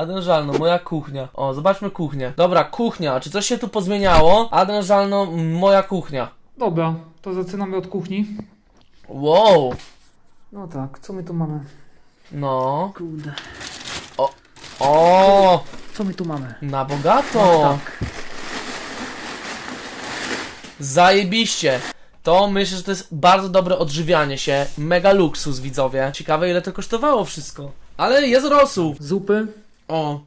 Adrian Żalno, moja kuchnia. O, zobaczmy kuchnię. Dobra, kuchnia. Czy coś się tu pozmieniało? Adrian Żalno, moja kuchnia. Dobra, to zaczynamy od kuchni. Wow. No tak, co my tu mamy? No. Kurde. O, Co my tu mamy? na bogato. tak. Zajebiście. To myślę, że to jest bardzo dobre odżywianie się. Mega luksus, widzowie. Ciekawe, ile to kosztowało wszystko. Ale jest rosół. Zupy. O.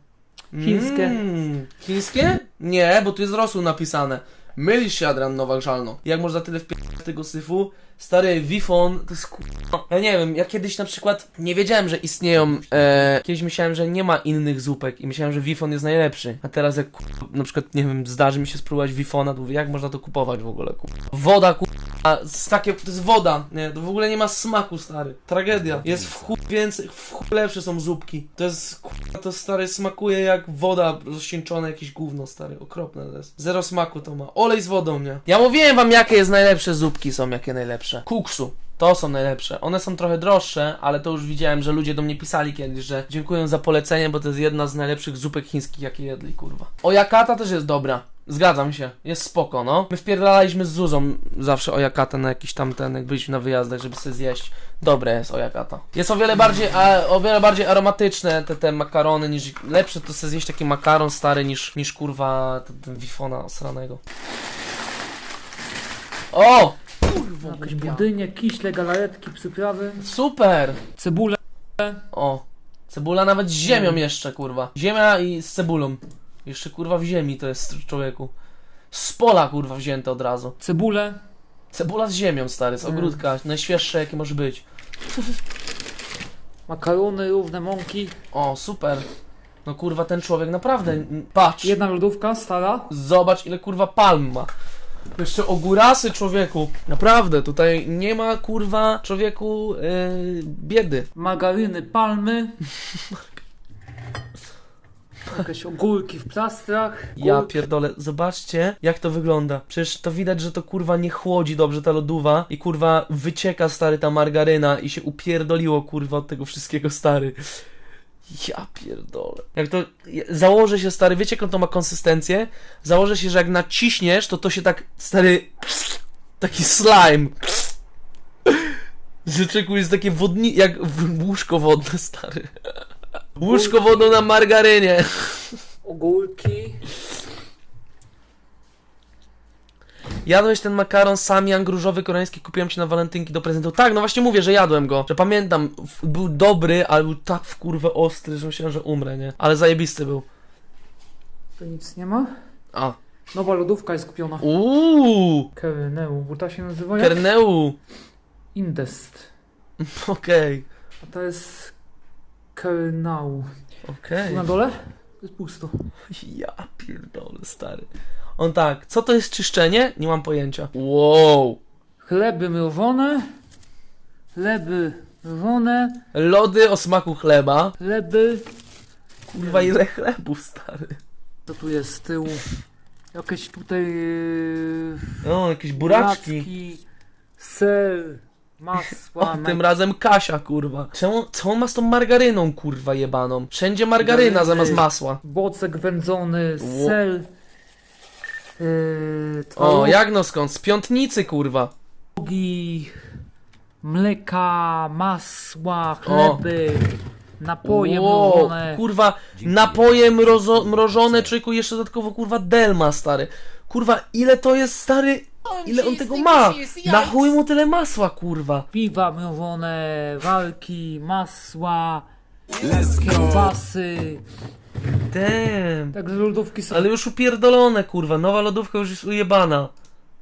Chińskie. Mm. Chińskie? Nie, bo tu jest rosół napisane. Mylisz się, Adrian Nowak Żalno. Jak można tyle wpierdać tego syfu? Stary, Wifon, to jest kurwa. Ja nie wiem, ja kiedyś na przykład nie wiedziałem, że istnieją. E, kiedyś myślałem, że nie ma innych zupek i myślałem, że Wifon jest najlepszy. A teraz jak kurwa, na przykład, nie wiem, zdarzy mi się spróbować Wifona, to jak można to kupować w ogóle, kurwa. Woda, kurwa, z takie, to jest woda, nie, to w ogóle nie ma smaku, stary. Tragedia. Jest w chuj więcej, w chuj lepsze są zupki. To jest, kurwa, to stary smakuje jak woda rozcieńczona, jakieś gówno, stary, okropne to jest. Zero smaku to ma. Olej z wodą, nie? Ja mówiłem wam, jakie jest najlepsze zupki są, jakie najlepsze. Kuksu. To są najlepsze. One są trochę droższe, ale to już widziałem, że ludzie do mnie pisali kiedyś, że dziękuję za polecenie, bo to jest jedna z najlepszych zupek chińskich, jakie jedli, kurwa. Ojakata też jest dobra. Zgadzam się. Jest spoko, no. My wpierdalaliśmy z Zuzą zawsze ojakatę na jakiś tam ten, jak byliśmy na wyjazdach, żeby sobie zjeść. Dobre jest ojakata. Jest o wiele bardziej, a, o wiele bardziej aromatyczne te, te makarony niż... Lepsze to sobie zjeść taki makaron stary niż, niż kurwa ten, ten wifona osranego. O! Jakieś budynie, kiśle, galaretki, przyprawy. Super! Cebulę. O, cebula nawet z ziemią jeszcze, kurwa. Ziemia i z cebulą. Jeszcze kurwa w ziemi to jest człowieku. Z pola kurwa wzięte od razu. Cebulę. Cebula z ziemią, stary, z ogródka. Najświeższe jakie może być. Makarony, równe mąki. O, super. No kurwa, ten człowiek naprawdę. n- Patrz, Jedna lodówka, stara. zobacz ile kurwa palm ma. Jeszcze ogórasy człowieku. Naprawdę, tutaj nie ma kurwa człowieku yy, biedy. Margaryny, palmy. Jakieś ogórki w plastrach. Ja Górki. pierdolę, zobaczcie jak to wygląda. Przecież to widać, że to kurwa nie chłodzi dobrze ta lodowa i kurwa wycieka stary ta margaryna i się upierdoliło kurwa od tego wszystkiego stary. Ja pierdolę. Jak to założę się stary, wiecie jaką to ma konsystencję? Założę się, że jak naciśniesz, to to się tak stary taki slime. Że czeku jest takie wodni, jak łóżko wodne stary. Łóżko wodne na margarynie. Ogórki. Jadłeś ten makaron samian różowy koreański, kupiłem ci na walentynki do prezentu. Tak, no właśnie mówię, że jadłem go. Że pamiętam, był dobry, ale był tak w kurwę ostry, że myślałem, że umrę, nie? Ale zajebisty był. Tu nic nie ma. A. Nowa lodówka jest kupiona. Uuu, Kerneu, bo ta się nazywa jak? Kerneu. Indest. Okej, A to jest Kernau. okej. Tu na dole? To jest pusto. Ja pierdolę, stary. On tak, co to jest czyszczenie? Nie mam pojęcia. Wow. Chleby mrożone. Chleby mrożone. Lody o smaku chleba. Chleby. Kurwa, ile chlebów, stary. Co tu jest z tyłu? Jakieś tutaj... Yy, O, jakieś buraczki. buracki, Ser. Masła. O, tym razem Kasia, kurwa. Czemu, co on ma z tą margaryną, kurwa, jebaną? Wszędzie margaryna Margaryny. zamiast masła. Bocek wędzony. Ło- Ser. Yy, O, jak no skąd? Z piątnicy, kurwa. Mleka, masła, chleby. Napoje Wow, mrożone. kurwa, napoje mrozo, mrożone, człowieku, jeszcze dodatkowo, kurwa, Delma, stary. Kurwa, ile to jest, stary, ile on tego ma? Na chuj mu tyle masła, kurwa. Piwa mrożone, walki, masła, kiełbasy. Damn. Także lodówki są Ale już upierdolone, kurwa, nowa lodówka już jest ujebana.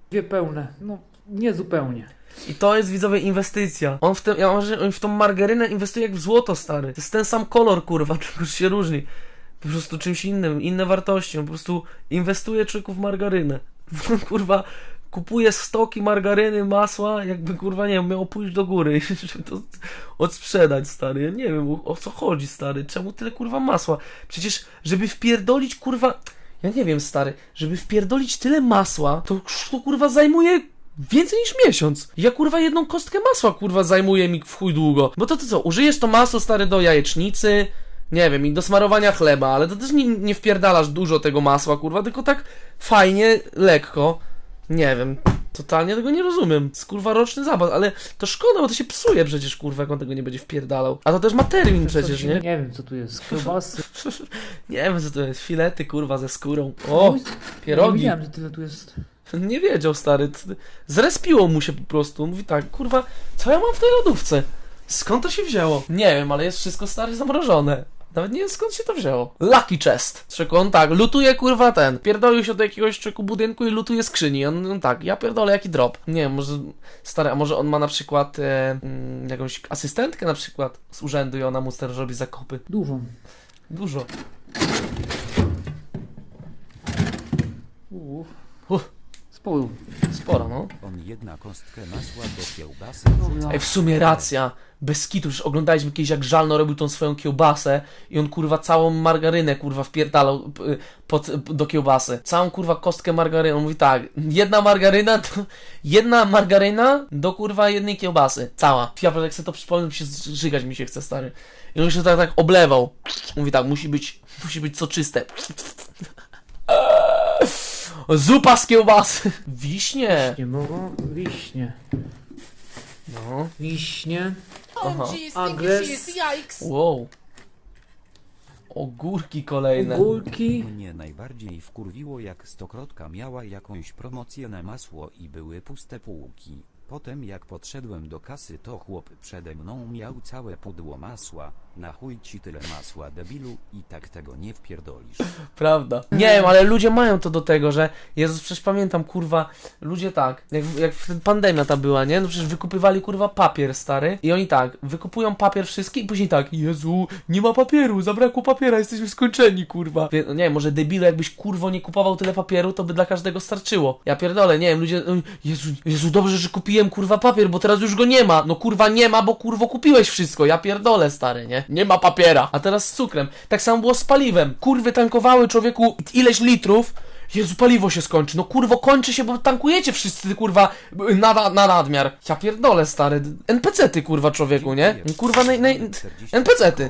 dwie pełne. No, nie zupełnie. I to jest widzowie inwestycja. On w, te, ja mam, on w tą margarynę inwestuje jak w złoto, stary. To jest ten sam kolor, kurwa, tylko że się różni. Po prostu czymś innym, inne wartości. On po prostu inwestuje człowieku w margarynę. kurwa, kupuje stoki margaryny, masła, jakby kurwa, nie wiem, miał pójść do góry, żeby to odsprzedać, stary. Ja nie wiem, o, co chodzi, stary. Czemu tyle kurwa masła? Przecież, żeby wpierdolić, kurwa. Ja nie wiem, stary, żeby wpierdolić tyle masła, to, to kurwa zajmuje więcej niż miesiąc. Ja kurwa jedną kostkę masła kurwa zajmuje mi w chuj długo. Bo to ty co, użyjesz to masło stary do jajecznicy, Nie wiem, i do smarowania chleba, ale to też nie, nie wpierdalasz dużo tego masła, kurwa, tylko tak fajnie, lekko. Nie wiem, totalnie tego nie rozumiem. To jest kurwa roczny zabaw, ale to szkoda, bo to się psuje przecież, kurwa, jak on tego nie będzie wpierdalał. A to też ma termin przecież, nie? Nie wiem co tu jest. Kiełbasy. Nie wiem, co to jest, filety, kurwa, ze skórą. O, Nie pierogi. wiedziałem, że tyle tu jest. Nie wiedział, stary. Zrespiło mu się po prostu. Mówi tak, kurwa, co ja mam w tej lodówce? Skąd to się wzięło? Nie wiem, ale jest wszystko stary zamrożone. Nawet nie wiem skąd się to wzięło. Lucky chest. Czeku, on tak, lutuje kurwa ten. Pierdolił się do jakiegoś czeku budynku i lutuje skrzyni. On, on tak, ja pierdolę jaki drop. Nie wiem, może stary, a może on ma na przykład e, mm, jakąś asystentkę na przykład z urzędu i ona mu stary robi zakopy. Dużo. Dużo. Uff. Sporo. Sporo, no. On jedna kostkę masła do kiełbasy Dobra. Ej, w sumie racja. Bez kitu, już oglądaliśmy kiedyś jak Żalno robił tą swoją kiełbasę i on kurwa całą margarynę kurwa wpierdalał p- pod, do kiełbasy. Całą kurwa kostkę margaryny. On mówi tak, jedna margaryna to, jedna margaryna do kurwa jednej kiełbasy. Cała. Ja jak sobie to przypomnę, to się zżygać mi się chce, stary. I on się tak, tak oblewał. Mówi tak, musi być, musi być soczyste. Zupa z kiełbasy. Wiśnie. Nie mogą. Wiśnie. No. Wiśnie. Aha. OMG, Agres. stinky yikes. Wow. Ogórki kolejne. Ogórki. Mnie najbardziej wkurwiło jak stokrotka miała jakąś promocję na masło i były puste półki. Potem jak podszedłem do kasy to chłop przede mną miał całe pudło masła. Na chuj ci tyle masła debilu i tak tego nie wpierdolisz. Prawda. Nie wiem, ale ludzie mają to do tego, że Jezus, przecież pamiętam, kurwa, ludzie tak, jak, jak pandemia ta była, nie? No przecież wykupywali, kurwa, papier stary i oni tak, wykupują papier wszystkie i później tak, Jezu, nie ma papieru, zabrakło papiera, jesteśmy skończeni, kurwa. Wie, no nie wiem, może debilu, jakbyś, kurwo, nie kupował tyle papieru, to by dla każdego starczyło. Ja pierdolę, nie wiem, ludzie, oj, Jezu, Jezu, dobrze, że kupiłem, kurwa, papier, bo teraz już go nie ma. No, kurwa, nie ma, bo, kurwo, kupiłeś wszystko, ja pierdolę, stary, nie? Nie ma papiera. A teraz z cukrem. Tak samo było z paliwem. Kurwy tankowały człowieku ileś litrów. Jezu, paliwo się skończy. No kurwo, kończy się, bo tankujecie wszyscy, kurwa, na, na, na nadmiar. Ja pierdolę, stary. NPC-ty, kurwa, człowieku, nie? Kurwa, naj, naj... NPC-ty.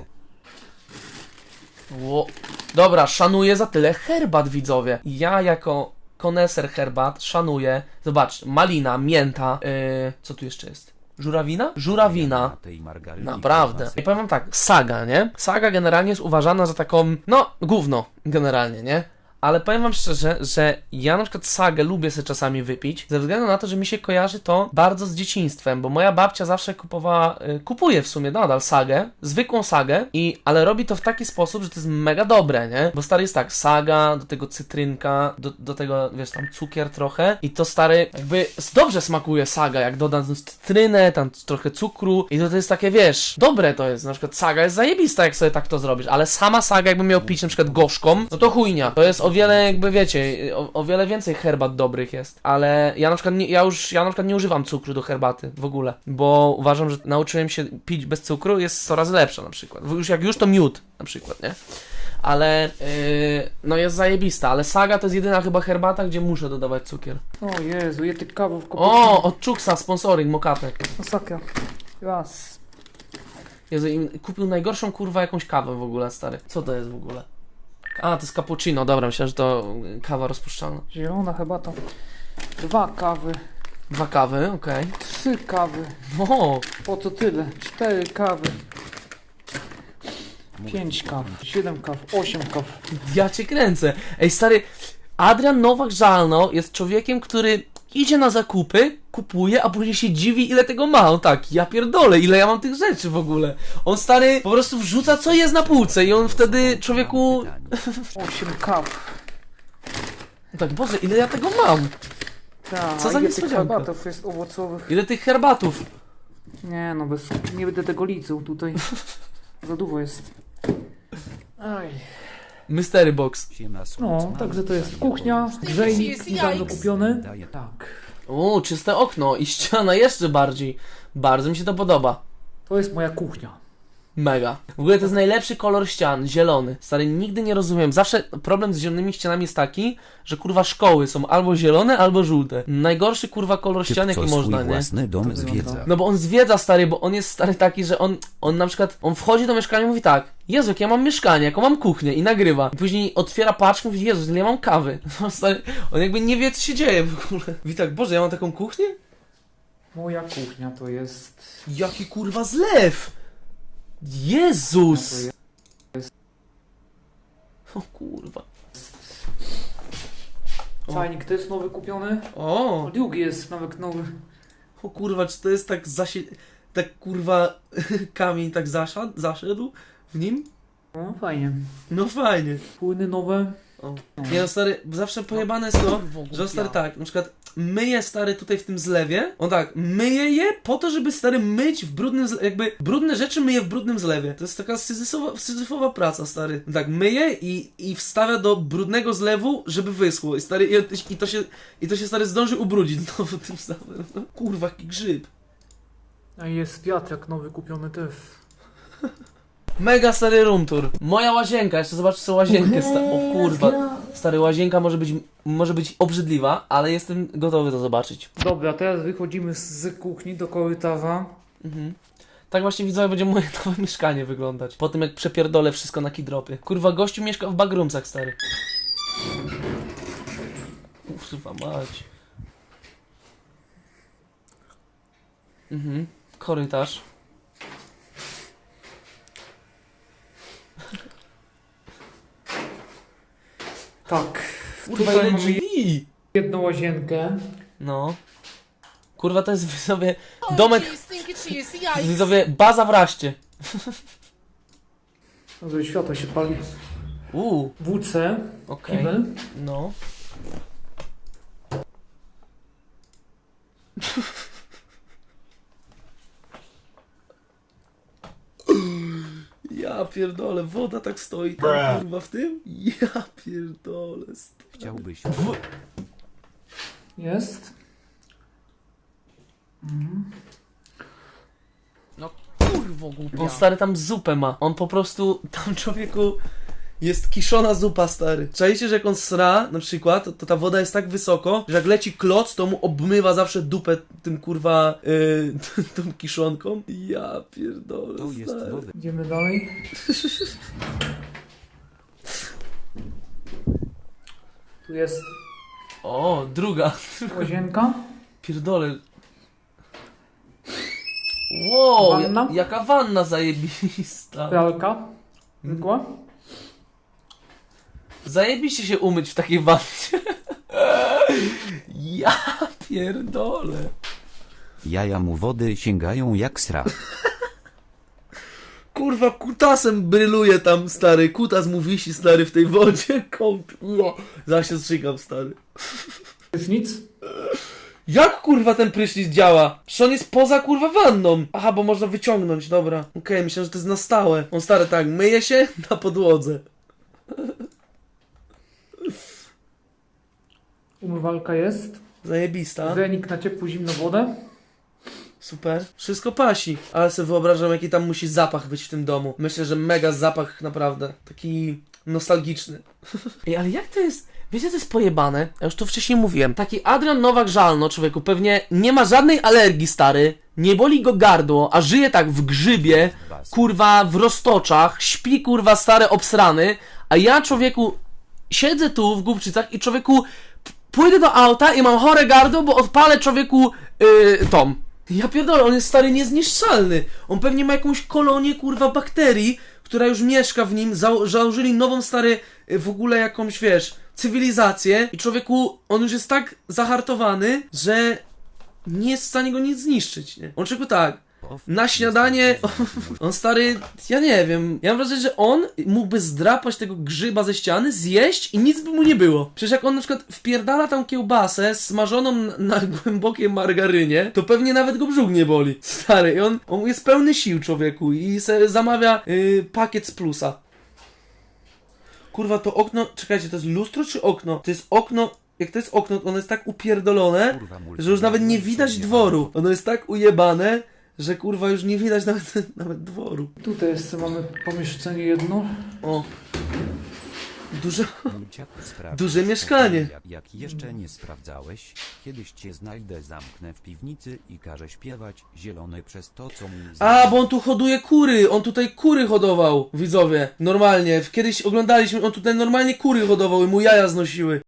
Ło. Dobra, szanuję za tyle herbat, widzowie. Ja jako koneser herbat szanuję. Zobacz, malina, mięta. Yy, co tu jeszcze jest? Żurawina? Żurawina. Naprawdę. I powiem wam tak, saga, nie? Saga generalnie jest uważana za taką, no, gówno, generalnie, nie? Ale powiem wam szczerze, że ja na przykład sagę lubię sobie czasami wypić, ze względu na to, że mi się kojarzy to bardzo z dzieciństwem, bo moja babcia zawsze kupowała, y, kupuje w sumie nadal sagę, zwykłą sagę, i, ale robi to w taki sposób, że to jest mega dobre, nie? Bo stary jest tak, saga, do tego cytrynka, do, do tego, wiesz, tam cukier trochę i to stary, jakby dobrze smakuje saga, jak dodam cytrynę, tam trochę cukru i to, to jest takie, wiesz, dobre to jest, na przykład saga jest zajebista, jak sobie tak to zrobisz, ale sama saga, jakbym miał pić na przykład gorzką, no to chujnia, to jest o wiele, jakby wiecie, o, o wiele więcej herbat dobrych jest, ale ja na przykład, nie, ja już, ja na przykład nie używam cukru do herbaty w ogóle, bo uważam, że nauczyłem się pić bez cukru, jest coraz lepsza na przykład, już jak już to miód na przykład, nie? Ale, yy, no jest zajebista, ale saga to jest jedyna chyba herbata, gdzie muszę dodawać cukier. O Jezu, je tych kawów O, od Czuksa, sponsoring, mokatek. Masakra. Raz. Jezu, im kupił najgorszą kurwa jakąś kawę w ogóle, stary. Co to jest w ogóle? A, to jest cappuccino, dobra, myślałem, że to kawa rozpuszczalna. Zielona herbata. Dwa kawy. Dwa kawy, okej. Trzy kawy. O, Po co tyle? Cztery kawy. Pięć kaw. Siedem kaw. Osiem kaw. ja cię kręcę. Ej, stary, Adrian Nowak-Żalno jest człowiekiem, który idzie na zakupy, kupuje, a później się dziwi, ile tego ma. On tak, ja pierdolę, ile ja mam tych rzeczy w ogóle. On, stary, po prostu wrzuca, co jest na półce i on wtedy, człowieku... Pytanie. Osiem kaw. Tak, Boże, ile ja tego mam? Ta, Co za ile tych niespodzianka. herbatów jest owocowych? Ile tych herbatów? Nie no, bez... nie będę tego liczył tutaj. Za dużo jest. Aj. Mystery Box. No, słońce, także to jest kuchnia, grzejnik Jest niedawno kupiony. Tak. O, czyste okno i ściana jeszcze bardziej. Bardzo mi się to podoba. To jest moja kuchnia. Mega. W ogóle to jest najlepszy kolor ścian, zielony. Stary, nigdy nie rozumiem. Zawsze problem z zielonymi ścianami jest taki, że kurwa szkoły są albo zielone, albo żółte. Najgorszy kurwa kolor ścian, jaki można, nie? własny dom zwiedza. No bo on zwiedza stary, bo on jest stary taki, że on, on na przykład, on wchodzi do mieszkania i mówi tak, Jezu, jak ja mam mieszkanie, jaką mam kuchnię i nagrywa. I później otwiera paczkę i mówi, Jezu, ile ja mam kawy. No stary, on jakby nie wie, co się dzieje w ogóle. Mówi tak, Boże, ja mam taką kuchnię? Moja kuchnia to jest... Jaki kurwa zlew! Jezus! O kurwa. O. czajnik to jest nowy kupiony. O, Długi jest nawet nowy. o kurwa, czy to jest tak zasie... Tak kurwa kamień tak zaszedł, zaszedł w nim? No fajnie. No fajnie. Płyny nowe. O. Nie no stary, zawsze pojebane jest to, że stary tak, na przykład myje stary tutaj w tym zlewie, on tak, myje je po to, żeby stary myć w brudnym zlewie, jakby brudne rzeczy myje w brudnym zlewie. To jest taka syzyfowa, syzyfowa praca, stary. Tak, myje i, i wstawia do brudnego zlewu, żeby wyschło. I stary, i, i to się, i to się stary zdąży ubrudzić znowu tym samym. No, kurwa, jaki grzyb. A jest wiatrak nowy kupiony też. Mega stary room tour. Moja łazienka, jeszcze zobacz co łazienkę sta- O kurwa. Stary, łazienka może być, może być obrzydliwa, ale jestem gotowy to zobaczyć. Dobra, teraz wychodzimy z, kuchni do korytarza. Mhm. Tak właśnie widzowie będzie moje nowe mieszkanie wyglądać. Po tym jak przepierdolę wszystko na kidropy. Kurwa, gościu mieszka w bagrumcach, stary. Kurwa mać. Mhm. Korytarz. Tak. Kurwa, Tutaj ile mamy drzwi! jedną łazienkę. No. Kurwa, to jest widzowie domek, widzowie baza w raście. Dobrze, światło się pali. Uuu, WC. okej. Kibel. No. Ja pierdolę, woda tak stoi tam kurwa w tym? Ja pierdolę. Chciałbyś Jest. Kurwo głupia. On stary tam zupę ma. On po prostu, tam człowieku jest kiszona zupa stary. Czajcie, że jak on sra na przykład, to, to ta woda jest tak wysoko, że jak leci kloc, to mu obmywa zawsze dupę tym kurwa, yy, tą kiszonką. Ja pierdolę to jest stary. nowy Idziemy dalej. Tu jest O, druga. łazienka. Pierdolę. Wow, Wanna? ja, jaka wanna zajebista. Pralka. Zwykła. Zajebiście się umyć w takiej wannie. Ja pierdolę. jaja mu wody sięgają jak sra. Kurwa, kutasem bryluje tam, stary. Kutas mu wisi, stary, w tej wodzie. Ja. Zaraz się strzygam, stary. Prysznic. Jak kurwa ten prysznic działa? Przecież on jest poza kurwa wanną. Aha, bo można wyciągnąć, dobra. Okej, myślałem, że to jest na stałe. On stary tak, myje się na podłodze. Umywalka jest. Zajebista. Wenik na ciepłą, zimną wodę. Super. Wszystko pasi. Ale sobie wyobrażam, jaki tam musi zapach być w tym domu. Myślę, że mega zapach naprawdę. Taki nostalgiczny. Ej, ale jak to jest... Wiecie, co jest pojebane? Ja już to wcześniej mówiłem. Taki Adrian Nowak-Żalno, człowieku, pewnie nie ma żadnej alergii, stary. Nie boli go gardło, a żyje tak w grzybie, kurwa, w roztoczach, śpi, kurwa, stary, obsrany, a ja, człowieku, siedzę tu w Głupczycach i, człowieku, pójdę do auta i mam chore gardło, bo odpalę, człowieku, yy, tom. Ja pierdolę, on jest stary niezniszczalny. On pewnie ma jakąś kolonię, kurwa, bakterii, która już mieszka w nim, Zał założyli nową, stary, y, w ogóle jakąś, wiesz, cywilizację i człowieku, on już jest tak zahartowany, że nie jest w stanie go nic zniszczyć, nie? On czego tak, na śniadanie, on stary, ja nie wiem, ja mam wrażenie, że on mógłby zdrapać tego grzyba ze ściany, zjeść i nic by mu nie było. Przecież jak on na przykład wpierdala tam kiełbasę smażoną na- głębokiej margarynie, to pewnie nawet go brzuch nie boli. Stary, i on, on jest pełny sił człowieku i se zamawia y, pakiet z plusa. Kurwa, to okno, czekajcie, to jest lustro czy okno? To jest okno, jak to jest okno, to ono jest tak upierdolone, Kurwa, że już nawet nie widać dworu. Ono jest tak ujebane, że kurwa już nie widać nawet, nawet dworu. Tutaj jeszcze mamy pomieszczenie jedno. O. Duże... Duże mieszkanie. Jak, jak jeszcze nie sprawdzałeś, kiedyś cię znajdę, zamknę w piwnicy i każę śpiewać zielony przez to, co mi A, bo on tu hoduje kury, on tutaj kury hodował, widzowie, normalnie. Kiedyś oglądaliśmy, on tutaj normalnie kury hodował i mu jaja znosiły.